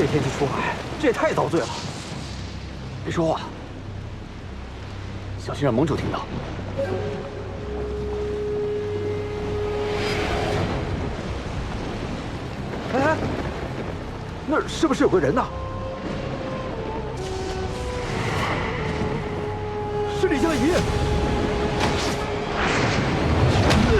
这天气出海，这也太遭罪了。别说话，小心让盟主听到。哎哎，那是不是有个人呐？是李佳怡。你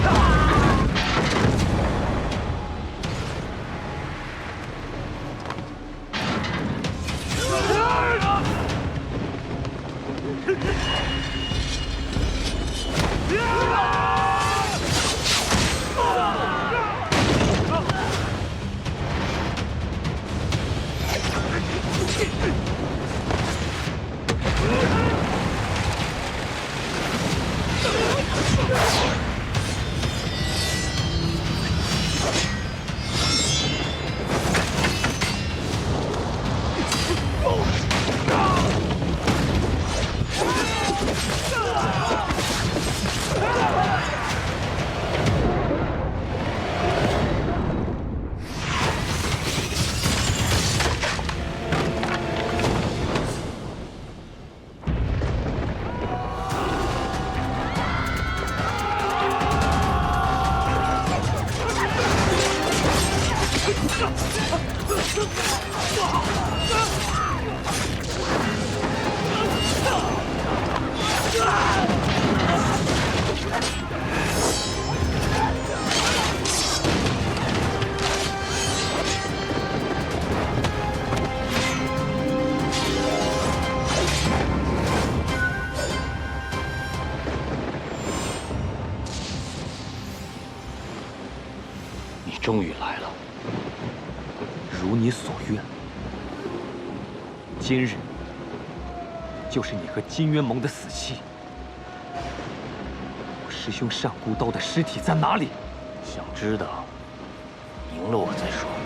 终于来了，如你所愿。今日就是你和金渊盟的死期。我师兄单孤刀的尸体在哪里？想知道，赢了我再说。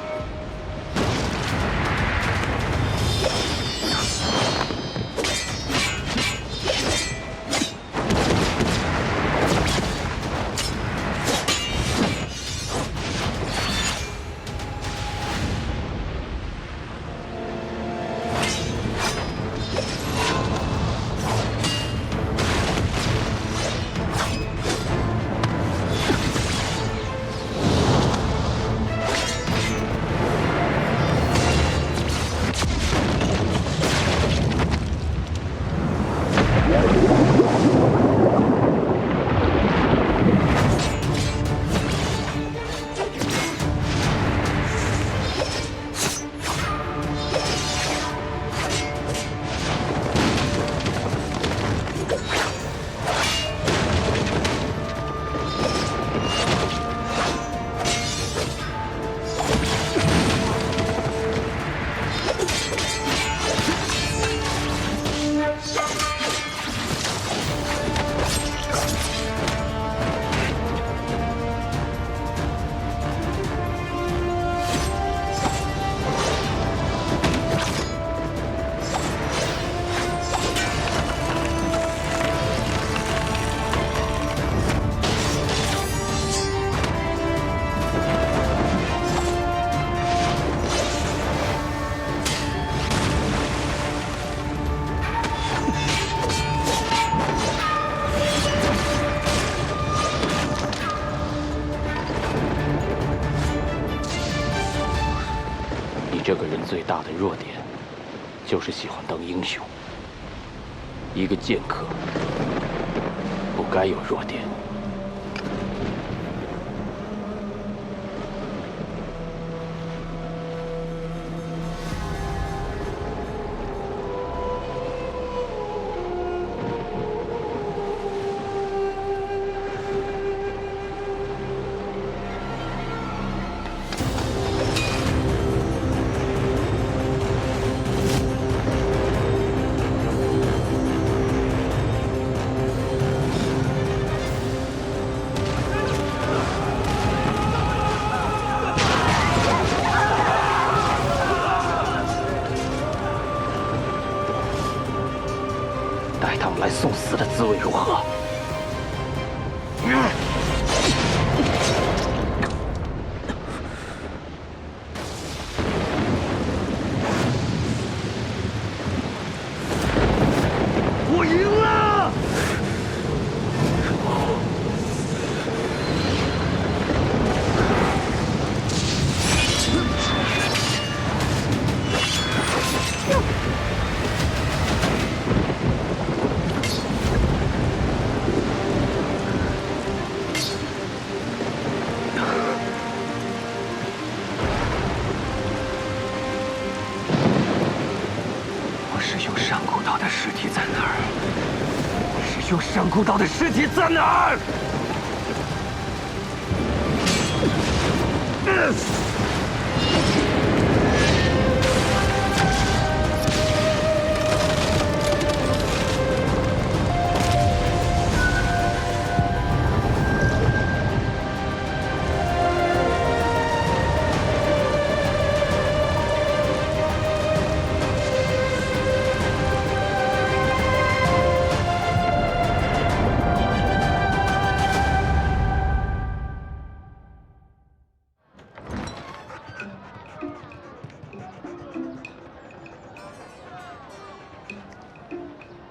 最大的弱点，就是喜欢当英雄。一个剑客不该有弱点。you 我的尸体在哪儿？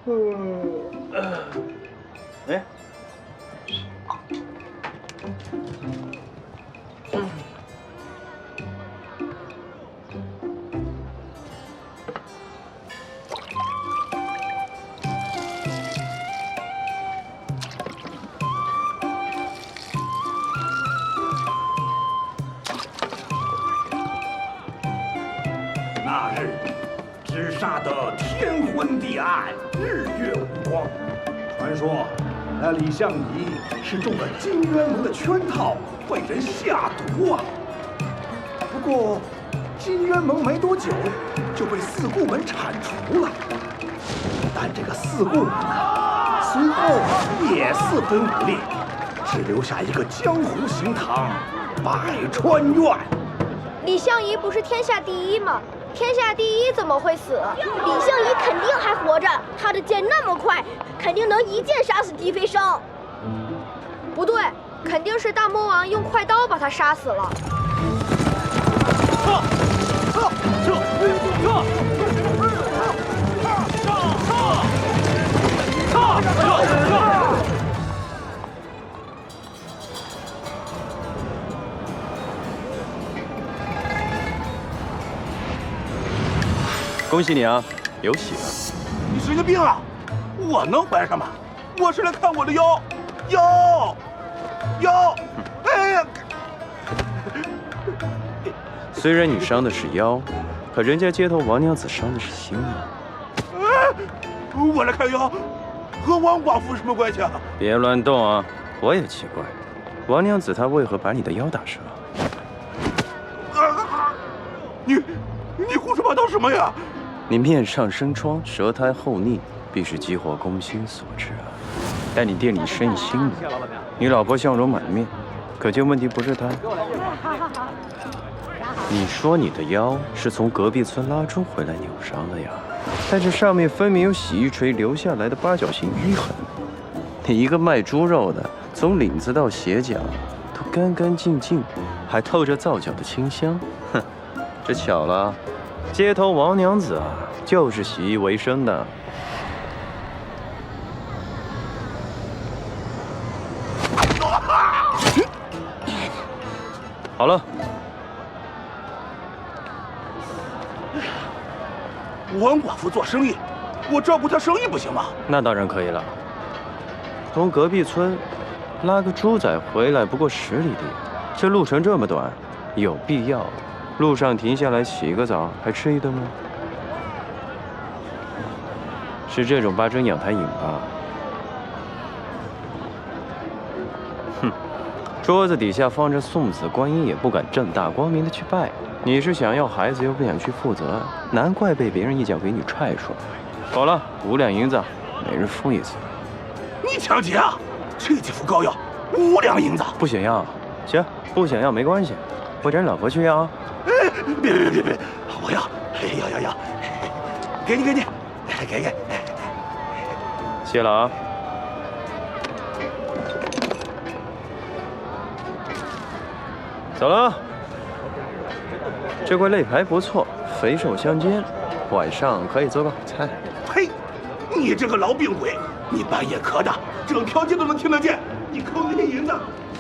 嗯。哎，李相夷是中了金渊盟的圈套，被人下毒啊。不过，金渊盟没多久就被四顾门铲除了。但这个四顾门啊，随后也四分五裂，只留下一个江湖行堂——百川院。李相夷不是天下第一吗？天下第一怎么会死？李相夷肯定还活着，他的剑那么快，肯定能一剑杀死狄飞生。不对，肯定是大魔王用快刀把他杀死了。恭喜你啊，有喜了！你神经病啊！我能怀上吗？我是来看我的腰，腰，腰！哎呀！虽然你伤的是腰，可人家街头王娘子伤的是心啊！哎，我来看腰，和王寡妇什么关系啊？别乱动啊！我也奇怪，王娘子她为何把你的腰打折？啊！你，你胡说八道什么呀？你面上生疮，舌苔厚腻，必是激火攻心所致啊！待你店里生意兴隆，你老婆笑容满面，可见问题不是她。你说你的腰是从隔壁村拉猪回来扭伤的呀？但这上面分明有洗衣锤留下来的八角形淤痕。你一个卖猪肉的，从领子到鞋脚都干干净净，还透着皂角的清香。哼，这巧了。街头王娘子啊，就是洗衣为生的。好了，王寡妇做生意，我照顾她生意不行吗？那当然可以了。从隔壁村拉个猪仔回来不过十里地，这路程这么短，有必要路上停下来洗个澡，还吃一顿吗？是这种八珍养胎饮吧？哼，桌子底下放着送子观音，也不敢正大光明的去拜。你是想要孩子又不想去负责，难怪被别人一脚给你踹出来。好了，五两银子，每人付一次。你抢劫啊！这几副膏药，五两银子。不想要，行，不想要没关系，我找你老婆去要。哎，别别别别，我要，要要要，给你给你，给给。谢了啊！走了。这块肋排不错，肥瘦相间，晚上可以做个好菜。呸！你这个痨病鬼，你半夜咳的，整条街都能听得见。你坑那些银子，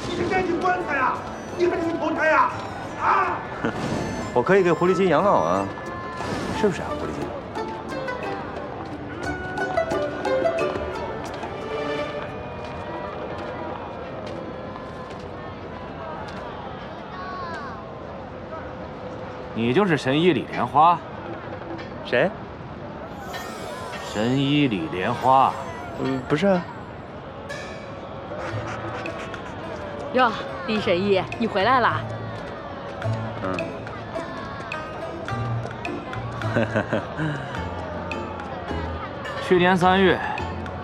你是该进棺材啊，你还是去投胎呀？啊！哼，我可以给狐狸精养老啊，是不是啊，狐狸精？你就是神医李莲花？谁？神医李莲花？嗯，不是啊。哟，李神医，你回来了。嗯。去年三月，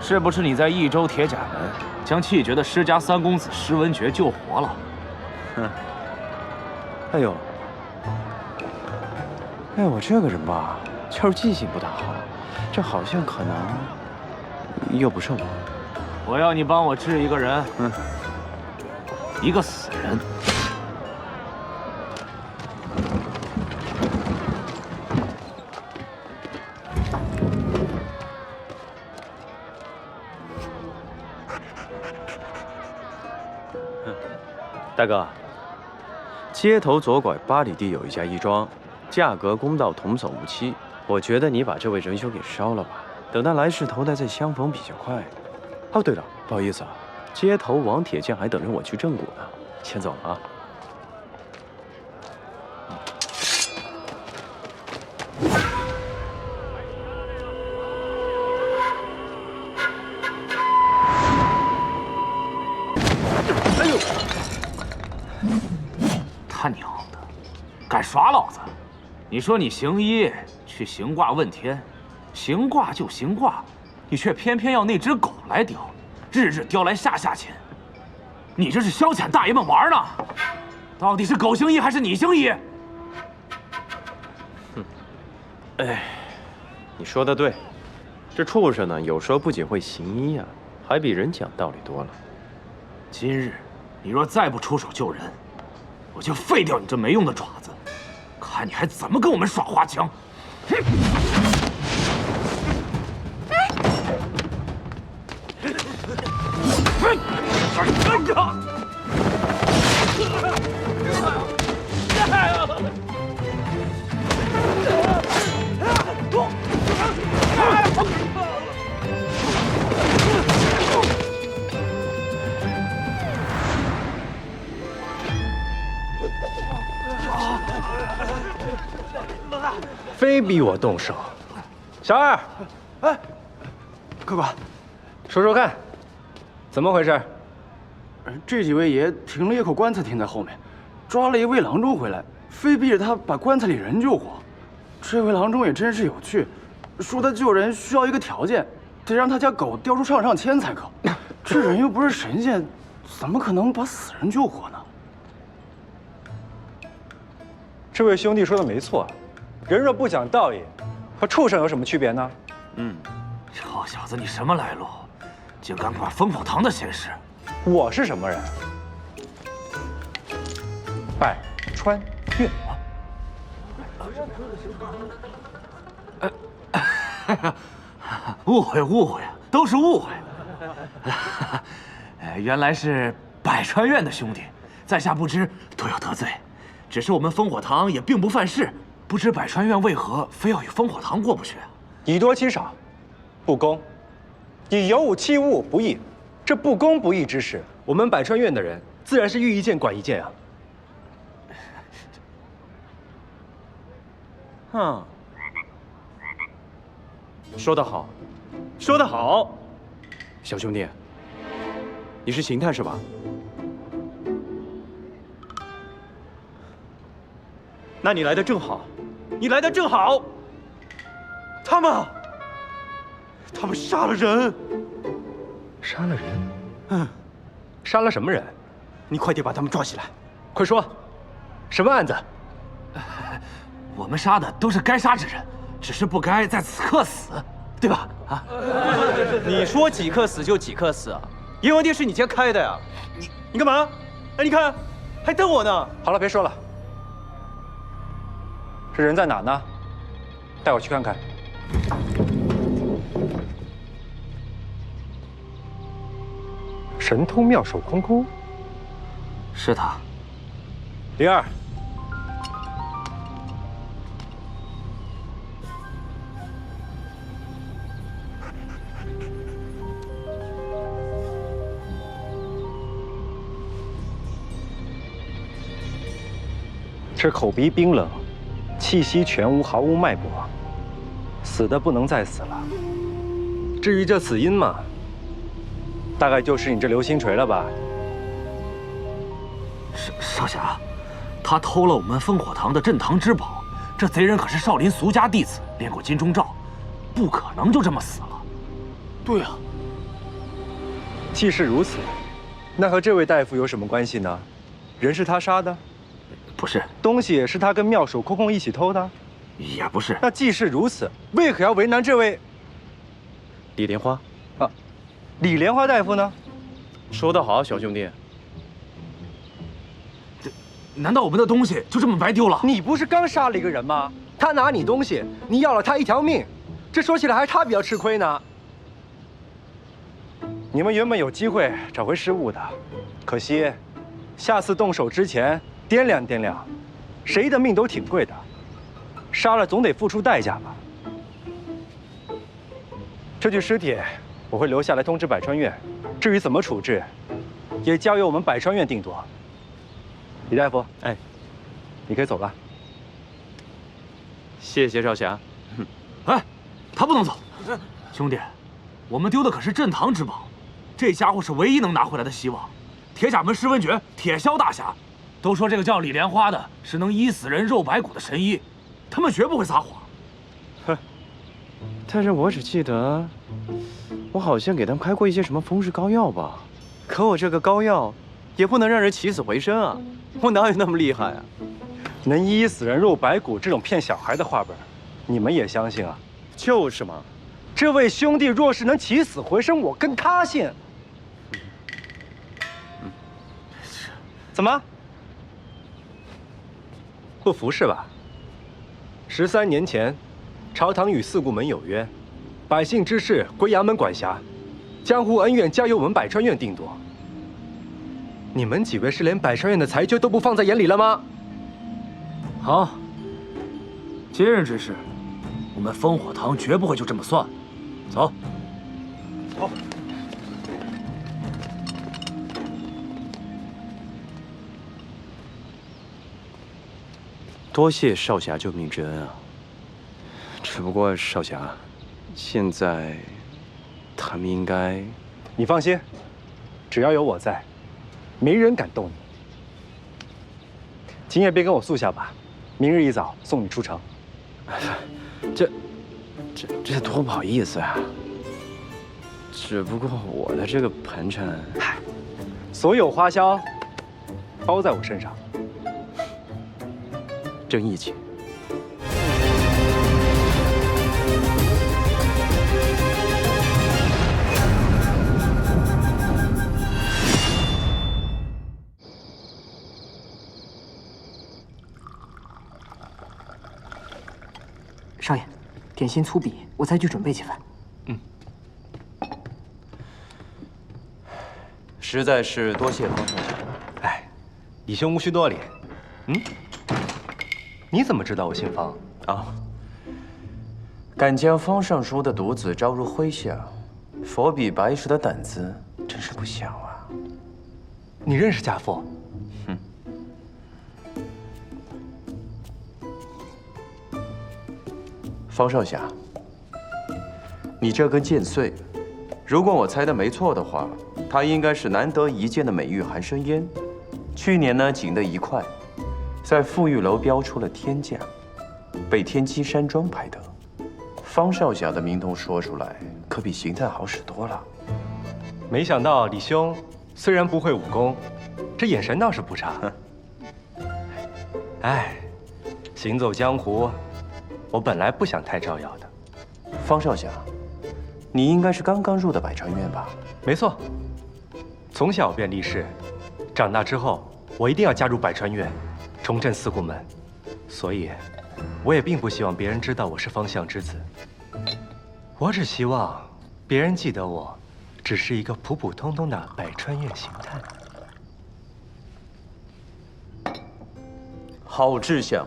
是不是你在益州铁甲门将气绝的施家三公子施文觉救活了？哼。哎呦，哎，我这个人吧，就是记性不大好，这好像可能又不是我。我要你帮我治一个人，嗯，一个死哥，街头左拐八里地有一家衣庄，价格公道，童叟无欺。我觉得你把这位仁兄给烧了吧，等他来世投胎再相逢比较快。哦，对了，不好意思啊，街头王铁匠还等着我去正骨呢，先走了啊。你说你行医去行卦问天，行卦就行卦，你却偏偏要那只狗来叼，日日叼来下下钱。你这是消遣大爷们玩呢？到底是狗行医还是你行医？哼！哎，你说的对，这畜生呢，有时候不仅会行医啊，还比人讲道理多了。今日你若再不出手救人，我就废掉你这没用的爪子！看你还怎么跟我们耍花枪！哼！逼我动手，小二，哎，客官，说说看，怎么回事？这几位爷停了一口棺材停在后面，抓了一位郎中回来，非逼着他把棺材里人救活。这位郎中也真是有趣，说他救人需要一个条件，得让他家狗叼出上上签才可。这人又不是神仙，怎么可能把死人救活呢？这位兄弟说的没错。人若不讲道义，和畜生有什么区别呢？嗯，臭小子，你什么来路？竟敢管烽火堂的闲事？我是什么人？百川院。误会误会，都是误会。原来是百川院的兄弟，在下不知多有得罪，只是我们烽火堂也并不犯事。不知百川院为何非要与烽火堂过不去？以多欺少，不公；以有武欺物，不义。这不公不义之事，我们百川院的人自然是遇一件管一件啊。哼，说得好，说得好，小兄弟，你是邢探是吧？那你来的正好。你来的正好，他们，他们杀了人，杀了人，嗯，杀了什么人？你快点把他们抓起来，快说，什么案子？我们杀的都是该杀之人，只是不该在此刻死，对吧？啊，你说几刻死就几刻死啊？阎王殿是你家开的呀？你你干嘛？哎，你看，还瞪我呢。好了，别说了。这人在哪呢？带我去看看。神通妙手空空，是他。灵儿，这口鼻冰冷。气息全无，毫无脉搏，死的不能再死了。至于这死因嘛，大概就是你这流星锤了吧？少少侠，他偷了我们烽火堂的镇堂之宝，这贼人可是少林俗家弟子，练过金钟罩，不可能就这么死了。对啊，既是如此，那和这位大夫有什么关系呢？人是他杀的，不是，东西是他跟妙手空空一起偷的。也不是。那既是如此，为何要为难这位李莲花，啊李莲花大夫呢？说得好，小兄弟。难道我们的东西就这么白丢了？你不是刚杀了一个人吗？他拿你东西，你要了他一条命，这说起来还是他比较吃亏呢。你们原本有机会找回失物的，可惜，下次动手之前掂量掂量，谁的命都挺贵的，杀了总得付出代价吧。这具尸体我会留下来通知百川院，至于怎么处置，也交由我们百川院定夺。李大夫，哎，你可以走了。谢谢少侠。哎，他不能走。兄弟，我们丢的可是镇堂之宝，这家伙是唯一能拿回来的希望。铁甲门施文爵，铁骁大侠，都说这个叫李莲花的是能医死人肉白骨的神医，他们绝不会撒谎。哼但是我只记得，我好像给他们开过一些什么风湿膏药吧？可我这个膏药，也不能让人起死回生啊！我哪有那么厉害啊？能医死人肉白骨这种骗小孩的话本，你们也相信啊？就是嘛。这位兄弟若是能起死回生，我跟他信。怎么？不服是吧？十三年前，朝堂与四顾门有约，百姓之事归衙门管辖，江湖恩怨交由我们百川院定夺。你们几位是连百川院的裁决都不放在眼里了吗？好，今日之事，我们烽火堂绝不会就这么算。走。走。多谢少侠救命之恩啊！只不过少侠，现在他们应该……你放心，只要有我在，没人敢动你。今夜便跟我宿下吧，明日一早送你出城。这、这、这多不好意思啊！只不过我的这个盘缠，嗨，所有花销包在我身上。正义气。少爷，点心粗鄙，我再去准备几份。嗯。实在是多谢方少侠。哎，以兄无需多礼。嗯。你怎么知道我姓方？啊，敢将方尚书的独子招入麾下，佛比白石的胆子真是不小啊！你认识家父？哼，方少侠，你这根剑穗，如果我猜的没错的话，它应该是难得一见的美玉含生烟，去年呢仅得一块。在富裕楼标出了天价，被天机山庄拍得。方少侠的名头说出来，可比邢探好使多了。没想到李兄虽然不会武功，这眼神倒是不差。哎，行走江湖，我本来不想太招摇的。方少侠，你应该是刚刚入的百川院吧？没错，从小便立誓，长大之后我一定要加入百川院。重振四顾门，所以，我也并不希望别人知道我是方相之子。我只希望别人记得我，只是一个普普通通的百川院行探。好志向，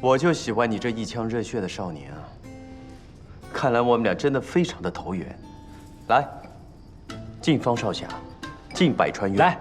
我就喜欢你这一腔热血的少年啊！看来我们俩真的非常的投缘。来，敬方少侠，敬百川院。来。